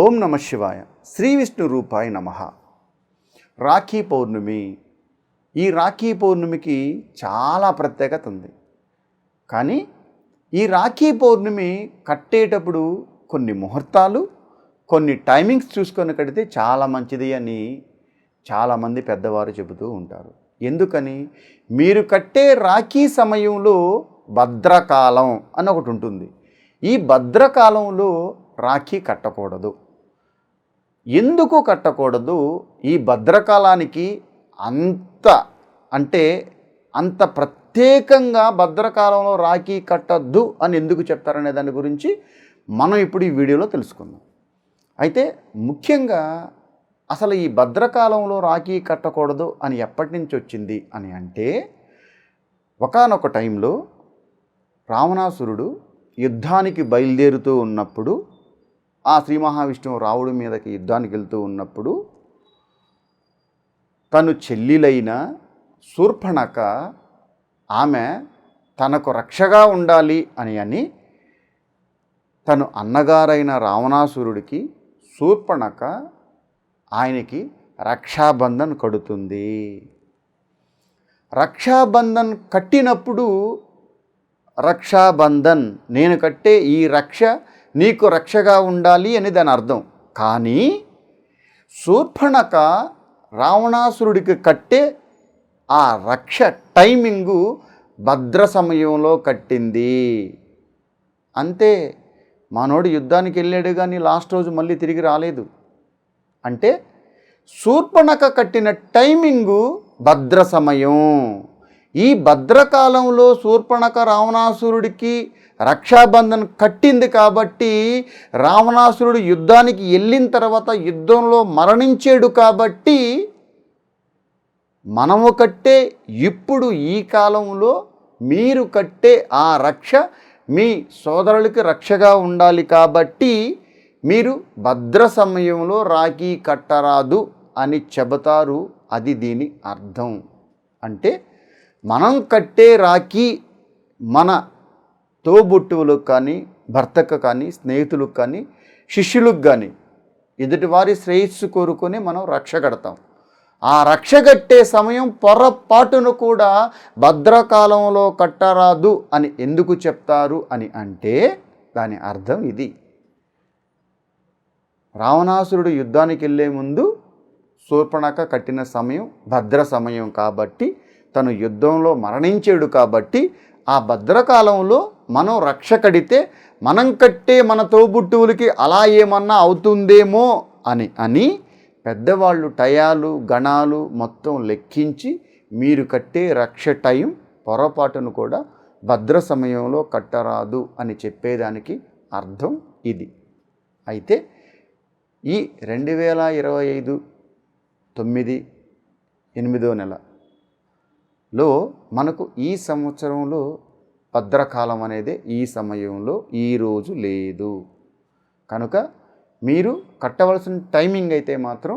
ఓం నమ శివాయ. శ్రీ విష్ణు రూపాయ నమ. రాఖీ పౌర్ణమి. ఈ రాఖీ పౌర్ణమికి చాలా ప్రత్యేకత ఉంది. కానీ ఈ రాఖీ పౌర్ణమి కట్టేటప్పుడు కొన్ని ముహూర్తాలు కొన్ని టైమింగ్స్ చూసుకొని కడితే చాలా మంచిది అని చాలామంది పెద్దవారు చెబుతూ ఉంటారు. ఎందుకని? మీరు కట్టే రాఖీ సమయంలో భద్రకాలం అని ఒకటి ఉంటుంది. ఈ భద్రకాలంలో రాఖీ కట్టకూడదు. ఎందుకు కట్టకూడదు? ఈ భద్రకాలానికి అంత అంటే అంత ప్రత్యేకంగా భద్రకాలంలో రాఖీ కట్టద్దు అని ఎందుకు చెప్తారనే దాని గురించి మనం ఇప్పుడు ఈ వీడియోలో తెలుసుకుందాం. అయితే ముఖ్యంగా అసలు ఈ భద్రకాలంలో రాఖీ కట్టకూడదు అని ఎప్పటి నుంచి వచ్చింది అని అంటే ఒకానొక టైంలో రావణాసురుడు యుద్ధానికి బయలుదేరుతూ ఉన్నప్పుడు ఆ శ్రీ మహావిష్ణువు రావుడి మీదకి యుద్ధానికి వెళ్తూ ఉన్నప్పుడు తను చెల్లిలైన శూర్పణక ఆమె తనకు రక్షగా ఉండాలి అని అని తను అన్నగారైన రావణాసురుడికి శూర్పణక ఆయనకి రక్షాబంధన్ కడుతుంది. రక్షాబంధన్ కట్టినప్పుడు రక్షాబంధన్ నేను కట్టే ఈ రక్ష నీకు రక్షగా ఉండాలి అని దాని అర్థం. కానీ శూర్పణక రావణాసురుడికి కట్టే ఆ రక్ష టైమింగు భద్ర సమయంలో కట్టింది. అంతే. మనోడు యుద్ధానికి వెళ్ళాడు కానీ లాస్ట్ రోజు మళ్ళీ తిరిగి రాలేదు. అంటే శూర్పణక కట్టిన టైమింగు భద్ర సమయం. ఈ భద్రకాలంలో శూర్పణక రావణాసురుడికి రక్షాబంధన్ కట్టింది కాబట్టి రావణాసురుడు యుద్ధానికి వెళ్ళిన తర్వాత యుద్ధంలో మరణించాడు కాబట్టి మనము కట్టే ఇప్పుడు ఈ కాలంలో మీరు కట్టే ఆ రక్ష మీ సోదరులకి రక్షగా ఉండాలి కాబట్టి మీరు భద్ర సమయంలో రాఖీ కట్టరాదు అని చెబుతారు. అది దీని అర్థం. అంటే మనం కట్టే రాఖీ మన తోబుట్టువులకు కానీ భర్తకు కానీ స్నేహితులకు కానీ శిష్యులకు కానీ ఎదుటివారి శ్రేయస్సు కోరుకొని మనం రక్ష కడతాం. ఆ రక్ష కట్టే సమయం పొరపాటును కూడా భద్రకాలంలో కట్టరాదు అని ఎందుకు చెప్తారు అని అంటే దాని అర్థం ఇది. రావణాసురుడు యుద్ధానికి వెళ్ళే ముందు శూర్పణక కట్టిన సమయం భద్ర సమయం కాబట్టి తను యుద్ధంలో మరణించాడు కాబట్టి ఆ భద్రకాలంలో మనం రక్ష కడితే మనం కట్టే మన తోబుట్టువులకి అలా ఏమన్నా అవుతుందేమో అని అని పెద్దవాళ్ళు టయాలు గణాలు మొత్తం లెక్కించి మీరు కట్టే రక్ష టైం పొరపాటును కూడా భద్ర సమయంలో కట్టరాదు అని చెప్పేదానికి అర్థం ఇది. అయితే ఈ రెండు వేల ఇరవై ఐదు తొమ్మిది ఎనిమిదో నెల లో మనకు ఈ సంవత్సరంలో భద్రకాలం అనేది ఈ సమయంలో ఈరోజు లేదు. కనుక మీరు కట్టవలసిన టైమింగ్ అయితే మాత్రం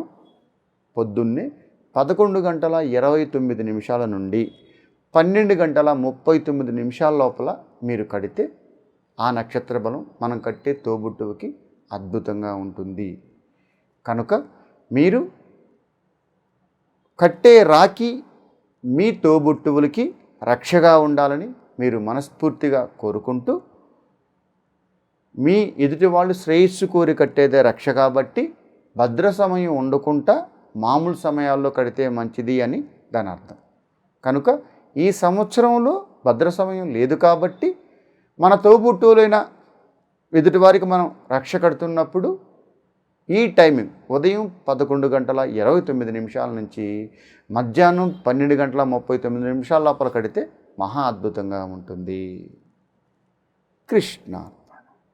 పొద్దున్నే పదకొండు గంటల ఇరవై తొమ్మిది నిమిషాల నుండి పన్నెండు గంటల ముప్పై తొమ్మిది నిమిషాల లోపల మీరు కడితే ఆ నక్షత్ర బలం మనం కట్టే తోబుట్టువుకి అద్భుతంగా ఉంటుంది. కనుక మీరు కట్టే రాఖీ మీ తోబుట్టువులకి రక్షగా ఉండాలని మీరు మనస్ఫూర్తిగా కోరుకుంటూ మీ ఎదుటి వాళ్ళు శ్రేయస్సు కోరి కట్టేదే రక్ష కాబట్టి భద్ర సమయం ఉండకుండా మామూలు సమయాల్లో కడితే మంచిది అని దాని అర్థం. కనుక ఈ సంవత్సరంలో భద్ర సమయం లేదు కాబట్టి మన తోబుట్టువులైన ఎదుటివారికి మనం రక్ష కడుతున్నప్పుడు ఈ టైమింగ్ ఉదయం పదకొండు గంటల ఇరవై తొమ్మిది నిమిషాల నుంచి మధ్యాహ్నం పన్నెండు గంటల ముప్పై తొమ్మిది నిమిషాల లోపల కడితే మహా అద్భుతంగా ఉంటుంది. కృష్ణ